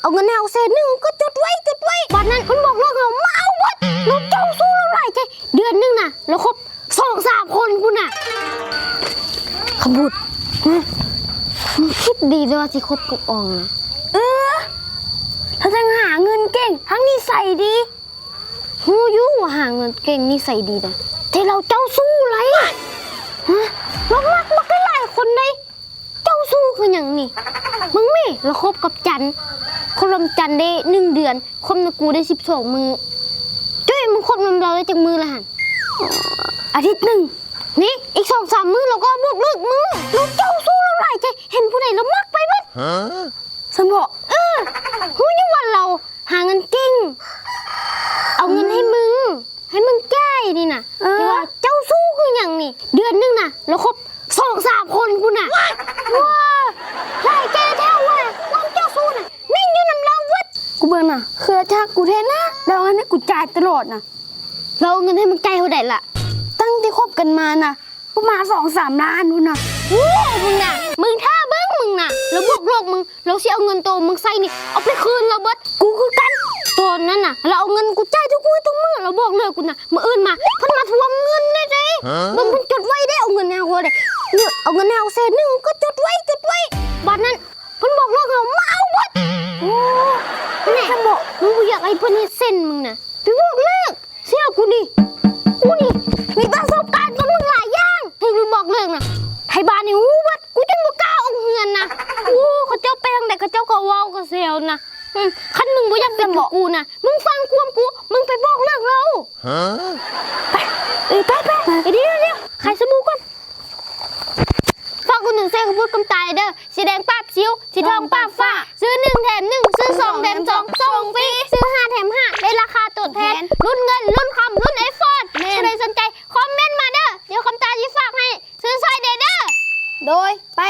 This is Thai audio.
เอาเงินให้เอาเศษหนึ่งก็จดไว้จดไว้วันนั้นมันบอกเลิกเรามาเอาวัดลูกเจ้าสู้เราไรใจเดือนหนึงน่ะแล้วครบสองสามคนคุณน่ะขบุดอืมมึงคิดดีเลยว่าสิคบกับอองนะเออถ้าทั้งหาเงินเก่ง ทั้งนิสัยดีฮู้ยุ่ว่าหาเงินเก่งนิสัยดีนะแต่เราเจ้าสู้ไรฮะเรารักมาก็หลายคนเลยเจ้าสู้คืออย่างนี่ มึงไม่เราคบกับจันคนลำจันได้หนึ่งเดือนคบนะกูได้สิบสองมือจ้อยมึงคบนำเราได้จากมือละหันอาทิตย์หนึ่งนี่อีกสองสามมือเราก็บอกเลิกมึงลูกเจ้าสู้เราหลายใจเห็นผู้ใดเรามักไปหมัดสมบอกเออฮู้อยุ่ว่าเราหาเงินเก่งเอาเงินให้มึง ให้มึงจ่ายนี่นะเออแต่ว่าเจ้าสู้คืออย่างนี่เดือนหนึงน่ะแล้วครบสองสามคนคุณน่ะว้าหลายใจแท้ว่าความเจ้าสู้น่ะแม่งอยู่นำเราวัด กูเบิ่งน่ะคือถ้ากูเทนนะเราเงินให้กูจ่ายตลอดนะเราเอาเงินให้มึงใจายเท่าไหร่ละตั้งที่คบกันมาน่ะประมาณสองสามล้านนู่นน่ะโอ้มึงน่ะ มึงท่าเบิ้งมึงน่ะ แล้วบอกโลกมึง เราเสียเอาเงินโตมึงใส่นี่ เอาไปคืนเราเบิดกูคือกันตอนนั้นน่ะ เราเอาเงินกูจ่ายทุกมื้อทุกมื้อเราบอกเลยกูน่ะมื่ออื่นมาเพิ่นมาทวงเงินได้เลยเบิ่งเพิ่นจดไว้ได้เอาเงินแนวเลยเนี่ยเอาเงินแนวเศษหนึงก็จดไว้จดไว้บัดนั้นเพิ่น มึงอยากให้เพิ่นเฮ็ดเส้นมึงนะไปบอกเลิกเสียกูนี่กูนี่มีประสบการณ์กับมึงหลายอย่างถึงมึงบอกเลิกนะไทยบ้านนี่หูเบัดกูจนบ่กล้าเอาเฮือนนะอู้เขาเจ้าไปทางใดเขาเจ้าก็เว้าก็เซลนะอืมคันมึงบ่อยากเป็นกับกูนะมึงฟังความกูมึงไปบอกเลิกเราไปเอ้ยไปไปไปเดี๋ยวเดี๋ยวขายสบู่ก่อนฝากกูหนึ่งเส้นกับพูดกำตายเด้อสีแดงป้าบซิวสีทองป้าบฟ้า ซื้อหนึ่งแถมหนึ่งซื้อสองแถมสอง รุ่นเงิน รุ่นคำรุ่นไอโฟนใครสนใจ คอมเมนต์มาเด้อ เดี๋ยวคำตาจีฝากให้ ซื้อสร้อยเด้อเด้อ โดยไป